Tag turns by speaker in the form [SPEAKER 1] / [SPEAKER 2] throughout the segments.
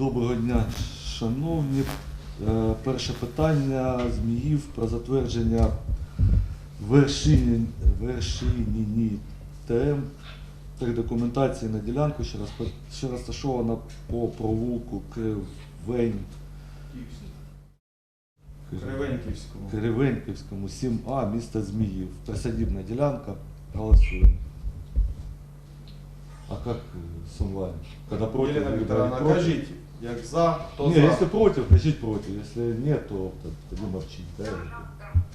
[SPEAKER 1] Доброго дня, шановні. Е, Перше питання Зміїв про затвердження вершині, вершині ТМ та документації на ділянку, що, розпо- що розташована по провулку Кривень,
[SPEAKER 2] Кривеньківському.
[SPEAKER 1] Кривеньківському, 7А, міста Зміїв. Присадибна ділянка. Голосуємо. А как э, с онлайн? Когда против?
[SPEAKER 2] Елена як за, то
[SPEAKER 1] Не,
[SPEAKER 2] за.
[SPEAKER 1] если против, кажіть против. Если нет, то т- тоді мовчіть. Да?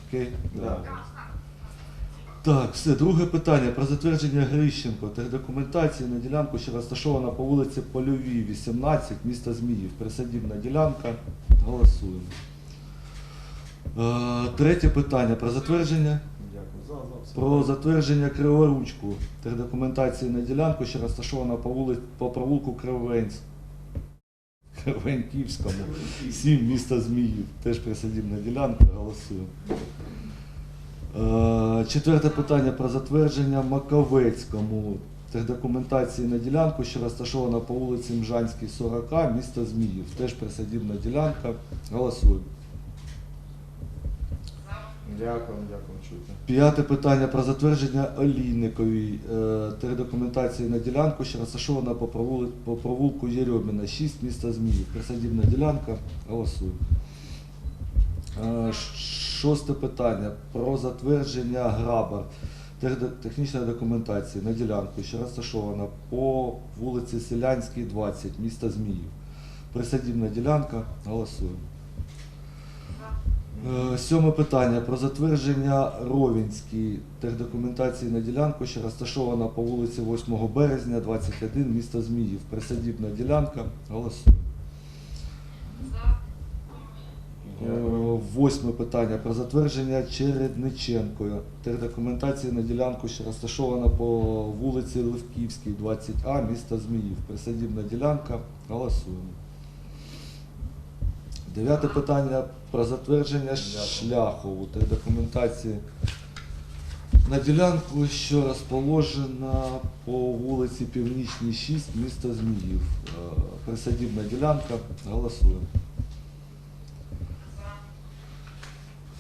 [SPEAKER 1] Окей?
[SPEAKER 2] Да.
[SPEAKER 1] Так, все, друге питання про затвердження Грищенко та документації на ділянку, що розташована по вулиці Польовій, 18, міста Зміїв. Присадібна ділянка. Голосуємо. Е, третє питання про затвердження.
[SPEAKER 2] Дякую. За, за. все.
[SPEAKER 1] Про затвердження криворучку техдокументації на ділянку, що розташована по вулиці по провулку Кривенць. Кривеньківському, 7 міста Зміїв. Теж присадібна ділянка, голосуємо. Е, Четверте питання про затвердження Маковецькому техдокументації на ділянку, що розташована по вулиці Мжанській, 40, місто Зміїв. Теж присадібна ділянка. Голосуємо.
[SPEAKER 2] Дякую, дякую, чуйте.
[SPEAKER 1] П'яте питання про затвердження Олійниковій е, техдокументації на ділянку, що розташована по провулку, по провулку Єрьоміна, 6 міста Зміїв. Присадібна ділянка. Голосуємо. Е, Шосте питання про затвердження Грабар технічної документації на ділянку, що розташована по вулиці Селянській, 20, міста Зміїв. Присадібна ділянка. Голосуємо. Е, Сьоме питання про затвердження Ровінській техдокументації на ділянку, що розташована по вулиці 8 березня, 21, місто Зміїв. Присадібна ділянка. Голосуємо. Е, Восьме питання про затвердження Чередниченкою техдокументації на ділянку, що розташована по вулиці Левківській, 20А, міста Зміїв. Присадібна ділянка. Голосуємо. Дев'яте питання про затвердження шляхову та документації на ділянку, що розположена по вулиці Північній 6, міста Зміїв. Е, Присадібна ділянка. Голосуємо.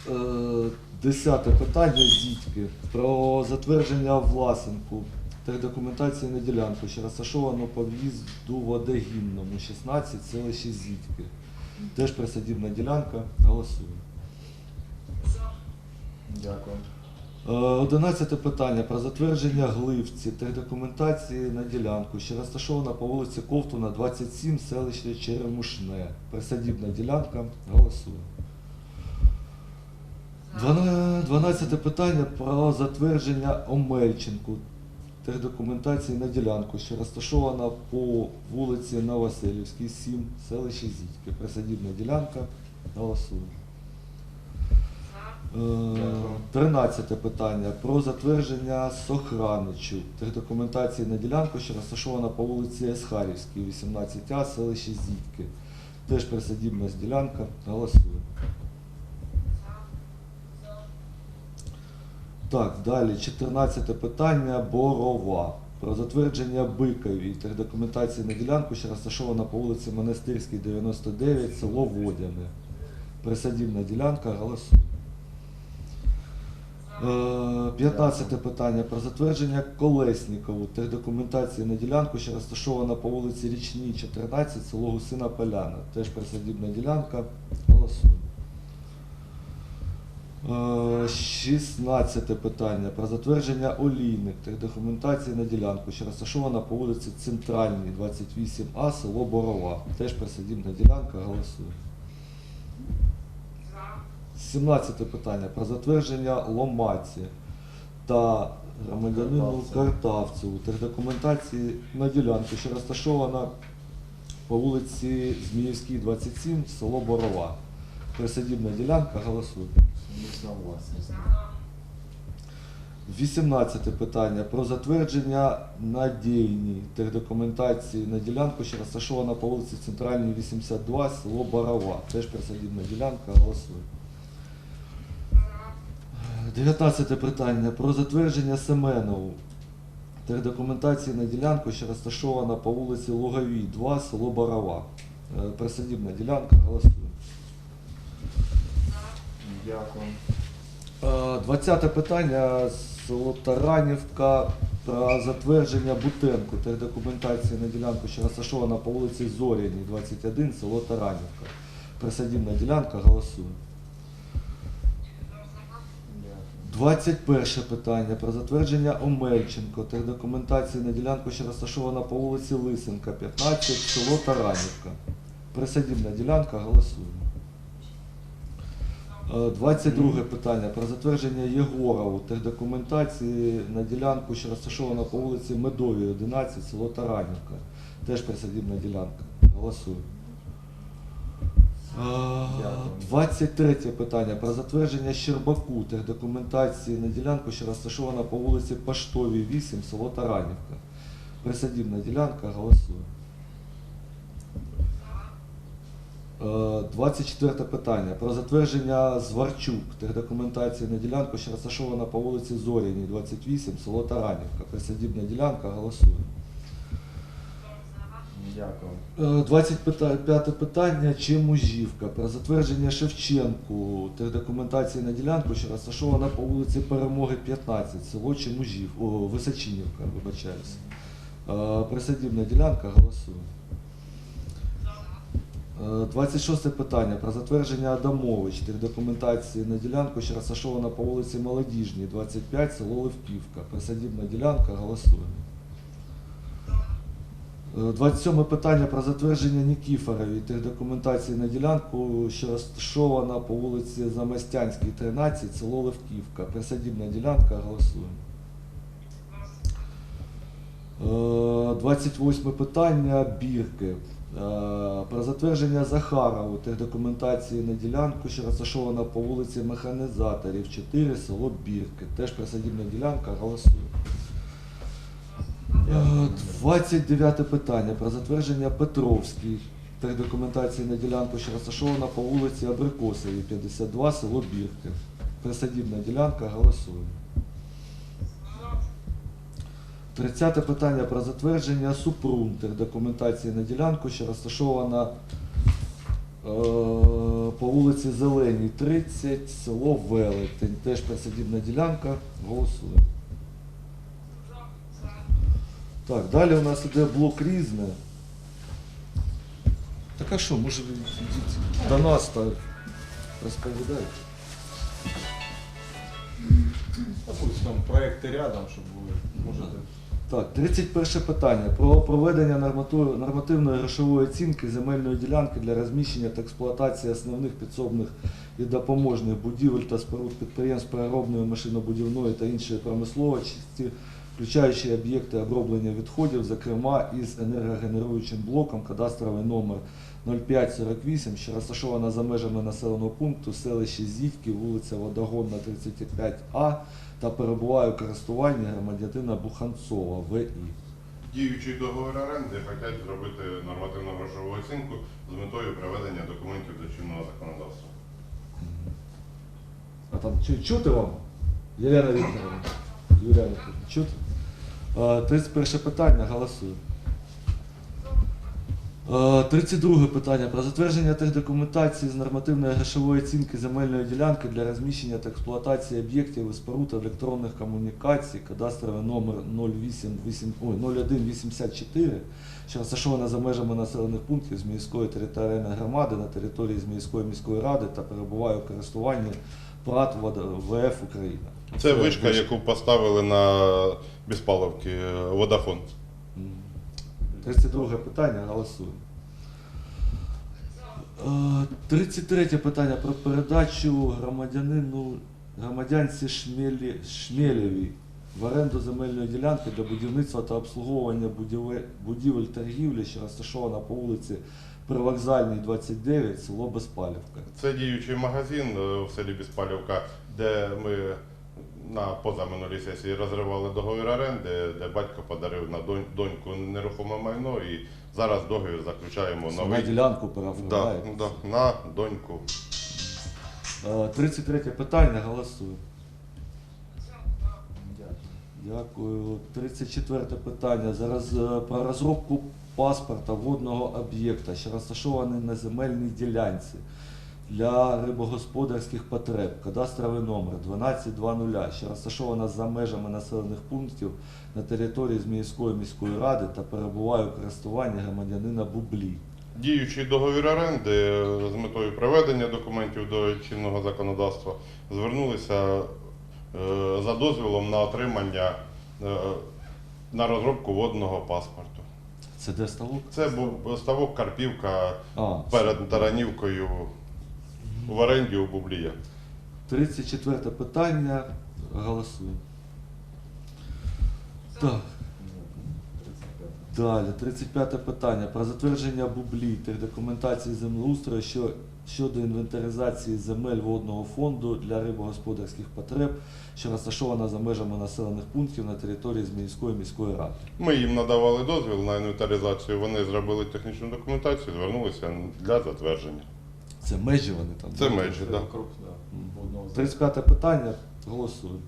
[SPEAKER 1] Е, Десяте питання зітьки про затвердження власенку та документації на ділянку, що розташовано по в'їзду Водогінному, 16, селище Зітьки. Теж присадібна ділянка. Голосуємо.
[SPEAKER 2] Дякую.
[SPEAKER 1] Е, Одинадцяте питання про затвердження гливці та документації на ділянку, що розташована по вулиці Ковтуна, 27, селище Черемушне. Присадібна ділянка. Голосуємо. Двана- Дванадцяте питання про затвердження Омельченку техдокументації на ділянку, що розташована по вулиці Новоселівській, 7, селище Зітьки. Присадібна ділянка. Голосуємо. Е, Тринадцяте питання про затвердження Сохраничу техдокументації на ділянку, що розташована по вулиці Есхарівській, 18А, селище Зітьки. Теж присадібна ділянка. Голосуємо. Так, далі 14 питання Борова. Про затвердження Бикові техдокументації на ділянку, що розташована по вулиці Монастирській, 99, село Водяне. Присадібна ділянка. Голосуємо. Е, 15 питання про затвердження Колеснікову техдокументації на ділянку, що розташована по вулиці Річній, 14, село Гусина Поляна. Теж присадібна ділянка. Голосуємо. Е, 16 питання про затвердження олійник техдокументації на ділянку, що розташована по вулиці Центральній, 28А, село Борова. Теж присадібна ділянка. Голосуємо. 17 питання про затвердження Ломаці та громадянину
[SPEAKER 2] Картавцеву.
[SPEAKER 1] Картавцеву техдокументації на ділянку, що розташована по вулиці Зміївській, 27, село Борова. Присадібна ділянка, голосуємо.
[SPEAKER 2] Місна власність.
[SPEAKER 1] 18 питання про затвердження надійній техдокументації на ділянку, що розташована по вулиці Центральній, 82, село Барова. Теж присадібна ділянка, голосуємо. 19 питання про затвердження Семенову техдокументації на ділянку, що розташована по вулиці Луговій, 2, село Барова. Е, Присадібна ділянка, голосуємо.
[SPEAKER 2] Дякую.
[SPEAKER 1] Е, 20 питання село Таранівка про затвердження Бутенку та документації на ділянку, що розташована по вулиці Зоряній, 21, село Таранівка. Присадібна ділянка, голосуємо. 21 питання про затвердження Омельченко та документації на ділянку, що розташована по вулиці Лисенка, 15, село Таранівка. Присадібна ділянка, голосуємо. Е, 22 питання про затвердження Єгорову та документації на ділянку, що розташована по вулиці Медовій, 11, село Таранівка. Теж присадібна ділянка. Голосуємо. Е,
[SPEAKER 2] Дякую.
[SPEAKER 1] 23 питання про затвердження Щербаку та документації на ділянку, що розташована по вулиці Поштовій, 8, село Таранівка. Присадібна ділянка, голосуємо. Е, 24 питання про затвердження Зварчук та документації на ділянку, що розташована по вулиці Зоряній, 28, село Таранівка. Присадібна ділянка, голосуємо.
[SPEAKER 2] Дякую.
[SPEAKER 1] Е, 25 питання Чемужівка про затвердження Шевченку та документації на ділянку, що розташована по вулиці Перемоги 15, село Чемужів, о, Височинівка, вибачаюся. Е, Присадібна ділянка, голосуємо. Е, 26 питання про затвердження Адамович та документації на ділянку, що розташована по вулиці Молодіжній, 25, село Левківка. Присадібна ділянка, голосуємо. Е, 27 питання про затвердження Нікіфорові тих документацій на ділянку, що розташована по вулиці Замостянській, 13, село Левківка. Присадібна ділянка, голосуємо. Е, 28 питання Бірки. Е, Про затвердження Захарову тих документації на ділянку, що розташована по вулиці Механізаторів, 4, село Бірки. Теж присадібна ділянка, голосуємо. Е, 29 питання про затвердження Петровській та документації на ділянку, що розташована по вулиці Абрикосовій, 52, село Бірки. Присадібна ділянка, голосуємо. 30 питання про затвердження Супрун документації на ділянку, що розташована е, по вулиці Зеленій, 30, село Велетень. Теж присадібна ділянка, голосуємо. Так, далі у нас іде блок різне. Так а що, може йдіть до нас та розповідайте.
[SPEAKER 2] Та там проекти рядом, щоб були. Можете.
[SPEAKER 1] Так, 31 питання. Про проведення нормативної грошової оцінки земельної ділянки для розміщення та експлуатації основних підсобних і допоможних будівель та споруд підприємств переробної машинобудівної та іншої промисловості, включаючи об'єкти оброблення відходів, зокрема із енергогенеруючим блоком кадастровий номер 0548, що розташована за межами населеного пункту селище Зітьки, вулиця Водогонна, 35А та перебуває у користуванні громадянина Буханцова ВІ.
[SPEAKER 3] Діючий договір оренди хочуть зробити нормативну грошову оцінку з метою приведення документів до чинного законодавства.
[SPEAKER 1] А там чу- чути вам? Єлена Вікторовна. Юлія Вікторовна, чути? Е, 31 питання, голосую. Е, 32 питання про затвердження тих документацій з нормативної грошової оцінки земельної ділянки для розміщення та експлуатації об'єктів і споруд електронних комунікацій, кадастровий номер 08, ой, 0184, що розташована за межами населених пунктів з міської територіальної громади на території з міської міської ради та перебуває у користуванні ПРАТ ВФ Україна.
[SPEAKER 3] Це вишка, яку поставили на безпаловки е, Водафон.
[SPEAKER 1] М. 32 питання, голосуємо. Е, 33 питання про передачу громадянину громадянці Шмелі, Шмелєвій в оренду земельної ділянки для будівництва та обслуговування будівель, будівель торгівлі, що розташована по вулиці Привокзальній, 29, село Безпалівка.
[SPEAKER 3] Це діючий магазин е, в селі Безпалівка, де ми на позаминулій сесії розривали договір оренди, де батько подарив на донь- доньку нерухоме майно і зараз договір заключаємо
[SPEAKER 1] На
[SPEAKER 3] новий.
[SPEAKER 1] ділянку
[SPEAKER 3] Да,
[SPEAKER 1] переоформляє.
[SPEAKER 3] да, на доньку.
[SPEAKER 1] Е, 33 питання, голосуємо.
[SPEAKER 2] Дякую.
[SPEAKER 1] Дякую. 34 питання. Зараз е, про розробку паспорта водного об'єкта, що розташований на земельній ділянці для рибогосподарських потреб, кадастровий номер 1220, що розташована за межами населених пунктів на території Зміївської міської ради та перебуває у користуванні громадянина Бублі.
[SPEAKER 3] Діючий договір оренди е, з метою приведення документів до чинного законодавства звернулися е, за дозволом на отримання е, на розробку водного паспорту.
[SPEAKER 1] Це де ставок?
[SPEAKER 3] Це був ставок Карпівка
[SPEAKER 1] А,
[SPEAKER 3] перед Таранівкою в оренді у Бублія.
[SPEAKER 1] 34 питання. Голосуємо. Так. Далі, 35 питання. Про затвердження бублі та документації землеустрою що, щодо інвентаризації земель водного фонду для рибогосподарських потреб, що розташована за межами населених пунктів на території Зміївської міської ради.
[SPEAKER 3] Ми їм надавали дозвіл на інвентаризацію, вони зробили технічну документацію, звернулися для затвердження.
[SPEAKER 1] Це межі вони там.
[SPEAKER 3] Це
[SPEAKER 1] да?
[SPEAKER 3] межі, да.
[SPEAKER 2] Вокруг, да, водного
[SPEAKER 1] 35 питання. Голосуємо.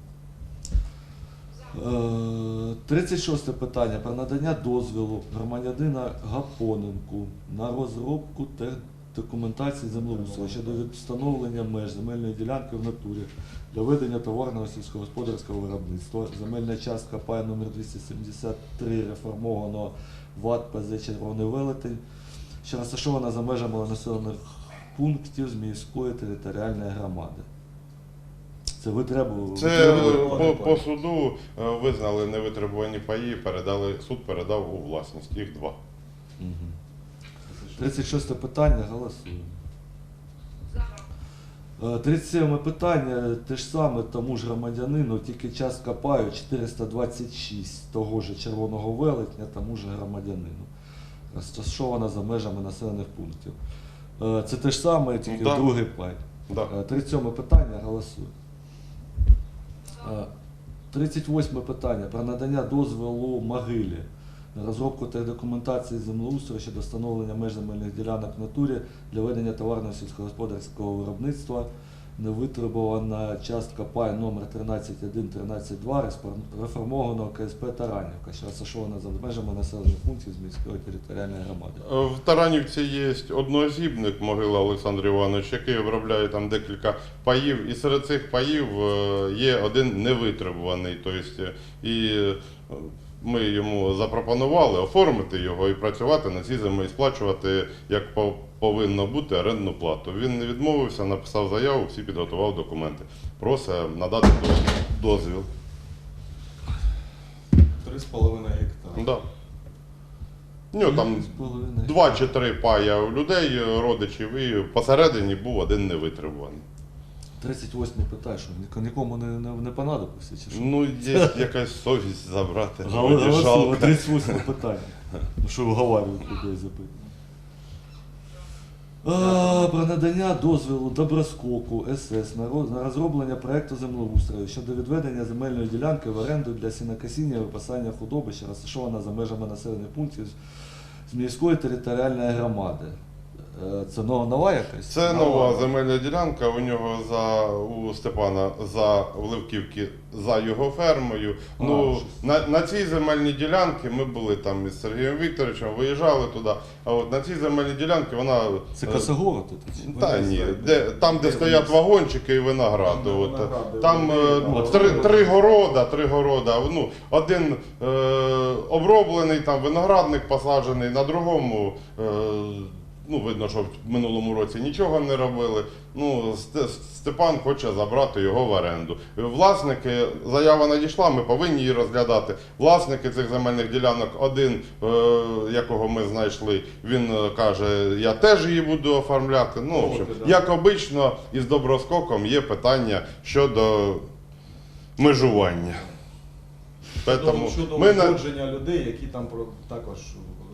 [SPEAKER 1] Е, 36 питання про надання дозволу громадянина Гапоненку на розробку та документації землеустрою щодо встановлення меж земельної ділянки в натурі для ведення товарного сільськогосподарського виробництва. Земельна частка пай номер 273 реформованого ВАД ПЗ Червоний Велетень, що розташована за межами населених пунктів Зміївської територіальної громади. Це ви треба.
[SPEAKER 3] Це е, по, по суду е, визнали невитребувані паї, передали, суд передав у власність. Їх два.
[SPEAKER 1] Мгм. 36 питання, голосуємо. Е, 37 питання, те ж саме тому ж громадянину, тільки частка паю 426 того ж червоного велетня, тому ж громадянину. Розташована за межами населених пунктів. Е, Це те ж саме, тільки
[SPEAKER 3] Да.
[SPEAKER 1] другий пай.
[SPEAKER 3] Да.
[SPEAKER 1] Е, 37 питання, голосує. Е, 38 питання про надання дозволу могилі розробку та документації землеустрою щодо встановлення меж земельних ділянок в натурі для ведення товарного сільськогосподарського виробництва. Невитребувана частка пай номер 13.1.13.2 респор- реформованого КСП Таранівка, що розташована за межами населених пунктів з міської територіальної громади.
[SPEAKER 3] Е, В Таранівці є одноосібник могила Олександр Іванович, який обробляє там декілька паїв, і серед цих паїв е, є один невитребуваний. Тобто, і е, ми йому запропонували оформити його і працювати на цій землі, і сплачувати, як по- повинно бути, орендну плату. Він не відмовився, написав заяву, всі підготував документи. Просить надати доз- дозвіл.
[SPEAKER 2] 3,5 гектара.
[SPEAKER 3] Да. У там Два чи три пая у людей, е, родичів, і посередині був один невитребуваний.
[SPEAKER 1] 38 питає, що нікому не, не, не понадобився, чи що?
[SPEAKER 3] Ну, є якась совість забрати. Жалко.
[SPEAKER 1] 38 питання. Ну що вговарюють людей запитати. Про надання дозволу Доброскоку СС на роз- на розроблення проекту землеустрою щодо відведення земельної ділянки в оренду для сінокосіння і випасання худоби, що розташована за межами населених пунктів з міської територіальної громади. Е, Це нова, нова якась?
[SPEAKER 3] Це нова земельна ділянка. У нього за у Степана за Вливківки за його фермою.
[SPEAKER 1] А,
[SPEAKER 3] Ну на, на цій земельній ділянці ми були там із Сергієм Вікторовичем, виїжджали туди. А от на цій земельній ділянці вона
[SPEAKER 1] Це
[SPEAKER 3] е,
[SPEAKER 1] Косогора тут?
[SPEAKER 3] Та ні, де, там, де стоять вагончики і виногради.
[SPEAKER 2] Там,
[SPEAKER 3] От,
[SPEAKER 2] виногради,
[SPEAKER 3] там е, три, три города, три города. Ну, один е, оброблений, там виноградник посаджений, на другому. Е, Ну, видно, що в минулому році нічого не робили. Ну, Степан хоче забрати його в оренду. Власники, заява надійшла, ми повинні її розглядати. Власники цих земельних ділянок, один, е, якого ми знайшли, він е, каже, я теж її буду оформляти. Ну, в общем, як обично, із доброскоком є питання щодо межування. Поэтому
[SPEAKER 2] щодо
[SPEAKER 3] ми
[SPEAKER 2] людей, які там також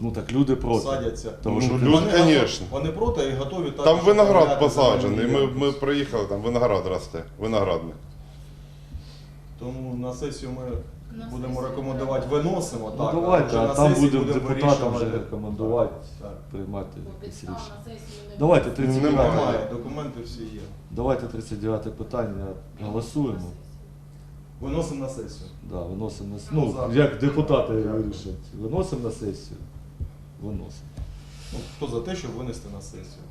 [SPEAKER 1] Ну так люди проти.
[SPEAKER 2] садяться.
[SPEAKER 1] Тому
[SPEAKER 3] Ну,
[SPEAKER 1] що
[SPEAKER 3] люди,
[SPEAKER 2] Вони готові-
[SPEAKER 3] конечно.
[SPEAKER 2] Вони проти і готові також
[SPEAKER 3] Там виноград посаджений. Ми, ми приїхали, там виноград росте, виноградник.
[SPEAKER 2] Тому на сесію ми
[SPEAKER 4] На
[SPEAKER 2] будемо
[SPEAKER 4] сесію
[SPEAKER 2] рекомендувати, виносимо.
[SPEAKER 1] Ну
[SPEAKER 2] так,
[SPEAKER 1] давайте,
[SPEAKER 2] вже
[SPEAKER 1] а там будемо депутатам вже рекомендувати,
[SPEAKER 2] Так.
[SPEAKER 1] приймати якісь рішення.
[SPEAKER 4] на сесію не
[SPEAKER 1] Давайте
[SPEAKER 4] буде.
[SPEAKER 1] 39
[SPEAKER 3] Немає.
[SPEAKER 2] Немає, документи всі є.
[SPEAKER 1] Давайте 39 питання голосуємо.
[SPEAKER 2] Виносимо на сесію.
[SPEAKER 1] Да, виносимо на с-
[SPEAKER 2] Ну,
[SPEAKER 1] ну, як депутати вирішать. Виносимо на сесію. Виносимо.
[SPEAKER 2] Ну, хто за те, щоб винести на сесію?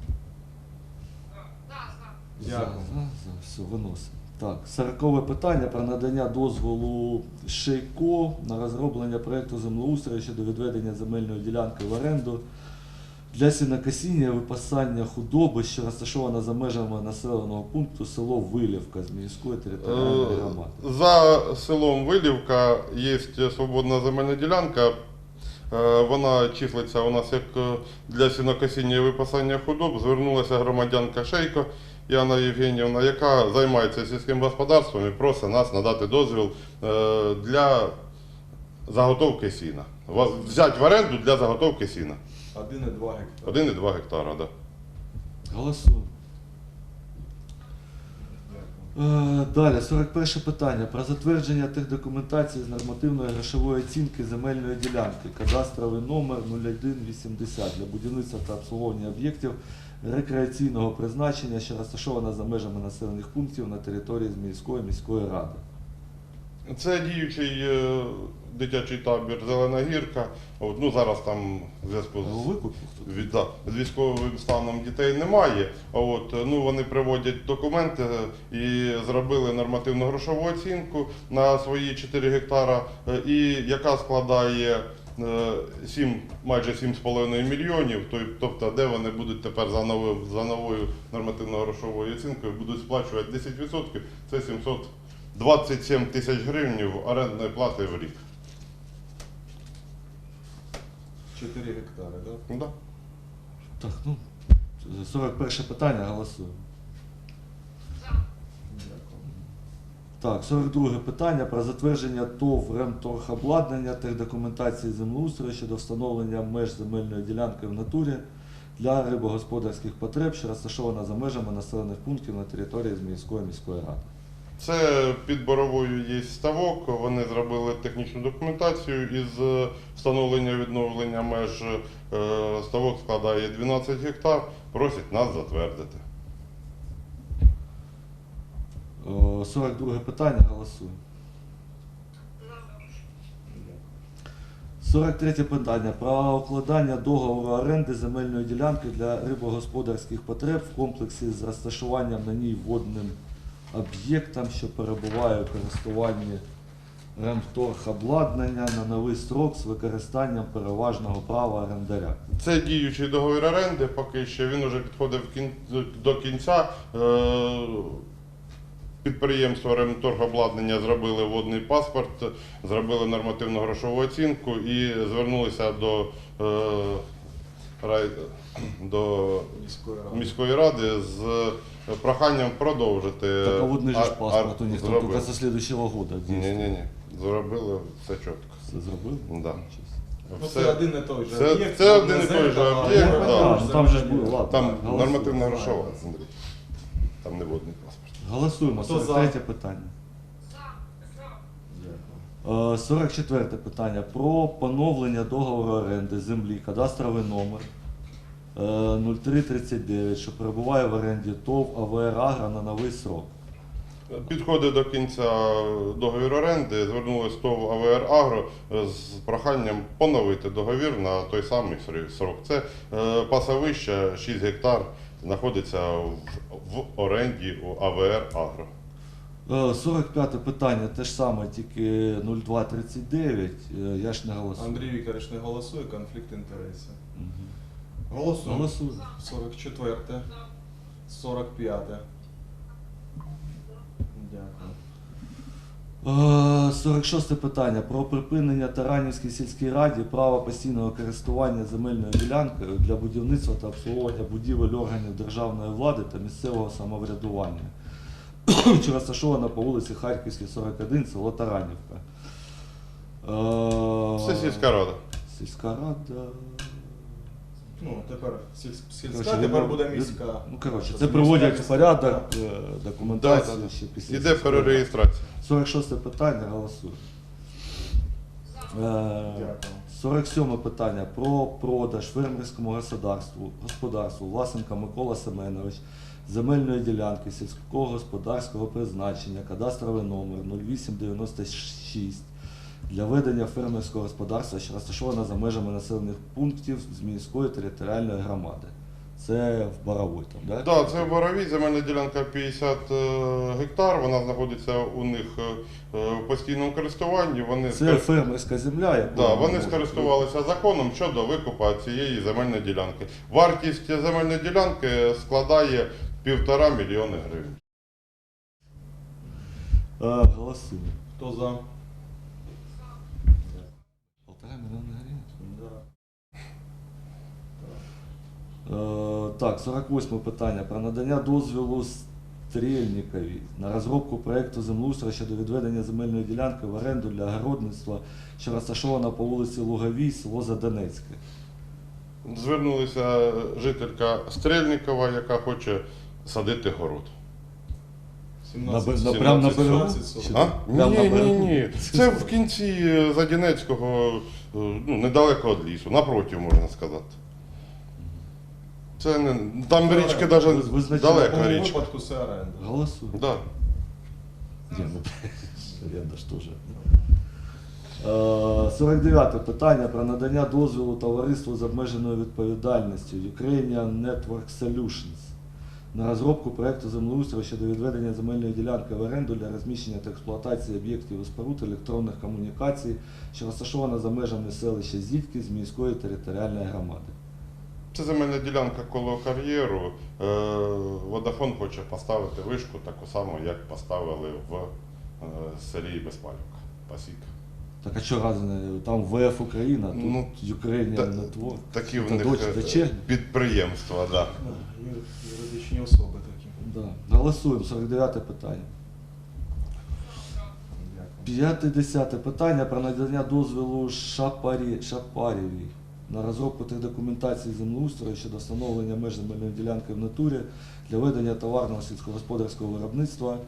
[SPEAKER 1] За,
[SPEAKER 2] Дякую.
[SPEAKER 1] за, за, все, виносимо. Так, сорокове питання про надання дозволу Шейко на розроблення проєкту землеустрою щодо відведення земельної ділянки в оренду для сінокосіння і випасання худоби, що розташована за межами населеного пункту село Вилівка з міської територіальної
[SPEAKER 3] Е,
[SPEAKER 1] громади.
[SPEAKER 3] За селом Вилівка є свободна земельна ділянка. Е, Вона числиться у нас як е, для сінокосіння і випасання худоб. Звернулася громадянка Шейко Яна Євгенівна, яка займається сільським господарством і просить нас надати дозвіл е, для заготовки сіна. Взяти в оренду для заготовки сіна.
[SPEAKER 2] 1,2 гектара.
[SPEAKER 3] 1,2 гектара. Да.
[SPEAKER 1] Голосуємо. Е, Далі, 41 питання про затвердження тих документацій з нормативної грошової оцінки земельної ділянки, кадастровий номер 0180 для будівництва та обслуговування об'єктів рекреаційного призначення, що розташована за межами населених пунктів на території міської міської ради.
[SPEAKER 3] Це діючий е, дитячий табір Зелена гірка. От, ну, зараз там в зв'язку з від, да, з військовим станом дітей немає. От, е, ну, вони приводять документи е, і зробили нормативну грошову оцінку на свої 4 гектара, е, і яка складає е, 7, майже 7,5 мільйонів. Тобто, де вони будуть тепер за новою, за новою нормативно-грошовою оцінкою будуть сплачувати 10%, це 727 тисяч гривень орендної плати в рік.
[SPEAKER 2] 4 гектари, так?
[SPEAKER 3] Ну, Да.
[SPEAKER 1] Так, ну, 41 питання, голосуємо. Так, 42 питання про затвердження ТОВ ремторгобладнання та документації землеустрою щодо встановлення меж земельної ділянки в натурі для рибогосподарських потреб, що розташована за межами населених пунктів на території Зміївської міської ради.
[SPEAKER 3] Це під боровою є ставок. Вони зробили технічну документацію із е, встановлення відновлення меж. Е, Ставок складає 12 гектар. Просять нас затвердити.
[SPEAKER 1] О, 42 питання, голосуємо. 43 питання про укладання договору оренди земельної ділянки для рибогосподарських потреб в комплексі з розташуванням на ній водним об'єктам, що перебуває у користуванні ремторг-обладнання на новий строк з використанням переважного права орендаря.
[SPEAKER 3] Це діючий договір оренди, поки що він вже підходив до кінця. Е, Підприємство ремторгобладнання зробили водний паспорт, зробили нормативну грошову оцінку і звернулися до, е, до
[SPEAKER 2] Міської ради.
[SPEAKER 3] міської ради з проханням продовжити.
[SPEAKER 1] Так, а водний же ж паспорт у них там тільки со слідуючого года
[SPEAKER 3] Ні, ні, ні. Зробили все чітко.
[SPEAKER 1] Це зробили?
[SPEAKER 3] Да.
[SPEAKER 2] Ну,
[SPEAKER 3] Все-
[SPEAKER 2] це один і той же
[SPEAKER 3] це-
[SPEAKER 2] об'єкт.
[SPEAKER 3] це один і той же об'єкт, да.
[SPEAKER 1] Ну, там же ж було, ладно.
[SPEAKER 3] Там
[SPEAKER 1] Голосуємо.
[SPEAKER 3] нормативна грошова, Андрій. Там не водний паспорт.
[SPEAKER 1] Голосуємо.
[SPEAKER 2] Хто за?
[SPEAKER 1] 43 питання.
[SPEAKER 2] Дякую.
[SPEAKER 1] Е, 44 питання про поновлення договору оренди землі, кадастровий номер е, 0339, що перебуває в оренді ТОВ АВР Агро на новий срок.
[SPEAKER 3] Підходить до кінця договір оренди, звернулися ТОВ АВР Агро з проханням поновити договір на той самий срок. Це е, пасовище 6 гектар знаходиться в оренді у АВР Агро.
[SPEAKER 1] Е, 45 питання те ж саме, тільки 0239. Е, Я ж не голосую.
[SPEAKER 2] Андрій Вікторович не голосує, конфлікт інтересів. Голосуємо.
[SPEAKER 1] Голосую.
[SPEAKER 2] 44, 45. Дякую.
[SPEAKER 1] Е, 46 питання про припинення Таранівській сільській раді права постійного користування земельною ділянкою для будівництва та обслуговування будівель органів державної влади та місцевого самоврядування, що розташована по вулиці Харківській, 41, село Таранівка. Е,
[SPEAKER 3] Це сільська рада.
[SPEAKER 1] Сільська рада.
[SPEAKER 2] Ну, тепер сільська, тепер буде міська.
[SPEAKER 1] Ну, коротше, це приводять в порядок е, документацію
[SPEAKER 3] Да, да.
[SPEAKER 1] ще після.
[SPEAKER 3] Іде перереєстрація.
[SPEAKER 1] 46 питання, голосую. Е,
[SPEAKER 2] Дякую.
[SPEAKER 1] 47 питання про продаж фермерському господарству, господарству Власенка Микола Семенович земельної ділянки сільського господарського призначення, кадастровий номер 0896 для ведення фермерського господарства, що розташована за межами населених пунктів з міської територіальної громади. Це в Боровой там, да?
[SPEAKER 3] Так, це в Боровій, земельна ділянка 50 е, гектар, вона знаходиться у них е, е, в постійному користуванні. Вони,
[SPEAKER 1] Це
[SPEAKER 3] скор-
[SPEAKER 1] фермерська земля, яку
[SPEAKER 3] да, вони скористувалися законом щодо викупу цієї земельної ділянки. Вартість земельної ділянки складає півтора мільйони гривень.
[SPEAKER 1] Е, Голосуємо.
[SPEAKER 2] Хто за?
[SPEAKER 1] Полтора мільйона гривень. Е, Так, 48 питання про надання дозволу Стрельникові на розробку проєкту землеустрою щодо відведення земельної ділянки в оренду для огородництва, що розташована по вулиці Луговій, село Задонецьке.
[SPEAKER 3] Звернулася жителька Стрельникова, яка хоче садити город.
[SPEAKER 2] 17,
[SPEAKER 1] На бе- на-
[SPEAKER 2] 17,
[SPEAKER 1] прям на берегу?
[SPEAKER 2] 17
[SPEAKER 3] А? Ні,
[SPEAKER 1] на
[SPEAKER 3] ні,
[SPEAKER 1] берегу?
[SPEAKER 3] ні. Це в кінці е, Задінецького, е, ну, недалеко від лісу, напроти, можна сказати. Це не, там
[SPEAKER 2] Це
[SPEAKER 3] річки навіть
[SPEAKER 2] В
[SPEAKER 3] далека річка.
[SPEAKER 2] випадку це оренда.
[SPEAKER 1] Голосуємо.
[SPEAKER 3] Да.
[SPEAKER 1] Ні, ну, оренда ж теж. Е, 49 питання про надання дозволу товариству з обмеженою відповідальністю Ukrainian Network Solutions на розробку проєкту землеустрою щодо відведення земельної ділянки в оренду для розміщення та експлуатації об'єктів і споруд електронних комунікацій, що розташована за межами селища Зітки з міської територіальної громади.
[SPEAKER 3] Це земельна ділянка коло кар'єру. Е, Водафон хоче поставити вишку таку саму, як поставили в е, селі Безпалівка. Пасіка.
[SPEAKER 1] Так а що раз там ВФ Україна, тут
[SPEAKER 3] Ну,
[SPEAKER 1] Ukrainian
[SPEAKER 3] та-
[SPEAKER 1] Network.
[SPEAKER 3] Такі в них е, підприємства, да.
[SPEAKER 2] Да, Юридичні особи такі.
[SPEAKER 1] Да. Голосуємо, 49 питання.
[SPEAKER 2] Дякую.
[SPEAKER 1] 50 питання про надання дозволу Шапарі, Шапарєвій на розробку тих документацій землеустрою щодо встановлення меж земельної ділянки в натурі для ведення товарного сільськогосподарського виробництва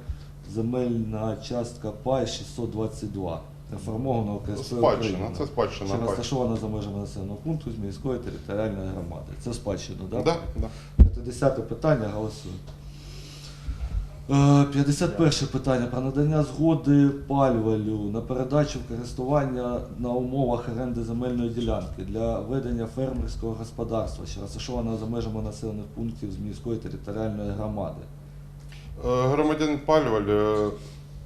[SPEAKER 1] земельна частка пай 622 реформованого КСП
[SPEAKER 3] Спадщина, це спадщина
[SPEAKER 1] що розташована за межами населеного пункту з міської територіальної громади. Це спадщина, так?
[SPEAKER 3] Да, да.
[SPEAKER 1] 50 питання голосуємо. Е, 51 питання про надання згоди пальвалю на передачу в користування на умовах оренди земельної ділянки для ведення фермерського господарства, що розташована за межами населених пунктів з міської територіальної громади.
[SPEAKER 3] Е, Громадянин Палюваль е,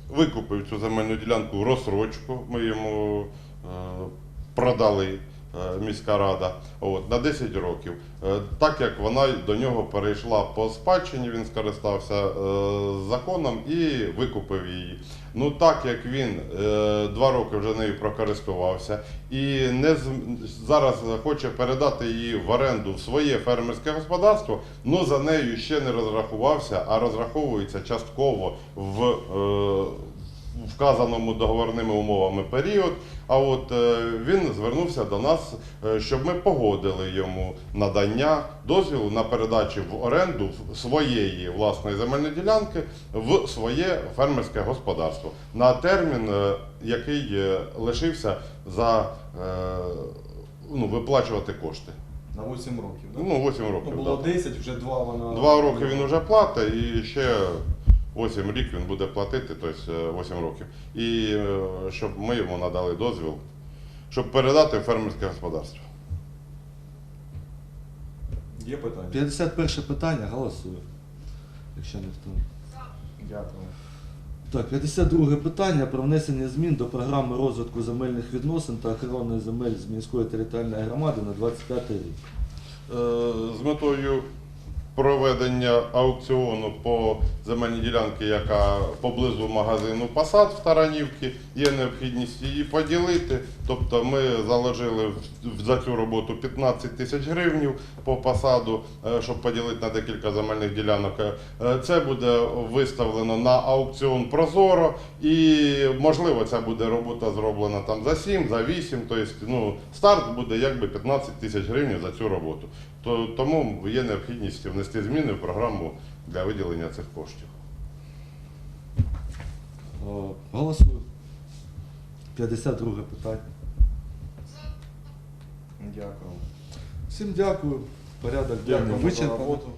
[SPEAKER 3] викупив цю земельну ділянку в розсрочку. Ми йому е, продали міська рада от, на 10 років. Е, Так як вона до нього перейшла по спадщині, він скористався е, законом і викупив її. Ну так як він е, два роки вже нею прокористувався і не зараз хоче передати її в оренду в своє фермерське господарство, ну за нею ще не розрахувався, а розраховується частково в е, вказаному договорними умовами період. А от е, він звернувся до нас, е, щоб ми погодили йому надання дозвілу на передачу в оренду своєї власної земельної ділянки в своє фермерське господарство на термін, е, який лишився за ну, виплачувати кошти.
[SPEAKER 2] На 8 років, так?
[SPEAKER 3] Ну, 8
[SPEAKER 2] Ну, було
[SPEAKER 3] да.
[SPEAKER 2] 10, вже 2 вона.
[SPEAKER 3] Два роки він вже платить і ще 8 рік він буде платити, тобто 8 років. І е, щоб ми йому надали дозвіл, щоб передати фермерське господарство.
[SPEAKER 2] Є питання?
[SPEAKER 1] 51 питання голосую. Якщо не хто.
[SPEAKER 2] Дякую.
[SPEAKER 1] Так, 52 питання про внесення змін до програми розвитку земельних відносин та охорони земель з міської територіальної громади на 25 рік.
[SPEAKER 3] Е, З метою проведення аукціону по земельній ділянці, яка поблизу магазину Посад в Таранівці, є необхідність її поділити. Тобто ми заложили за цю роботу 15 тисяч гривень по посаду, е, щоб поділити на декілька земельних ділянок. Е, Це буде виставлено на аукціон Прозоро, і можливо ця буде робота зроблена там за 7, за 8. Тобто, ну, старт буде якби 15 тисяч гривень за цю роботу. То, тому є необхідність внести зміни в програму для виділення цих коштів.
[SPEAKER 1] Голосую. 52 питання.
[SPEAKER 2] Дякую.
[SPEAKER 1] Всім дякую. Порядок денний
[SPEAKER 2] Дякую за роботу.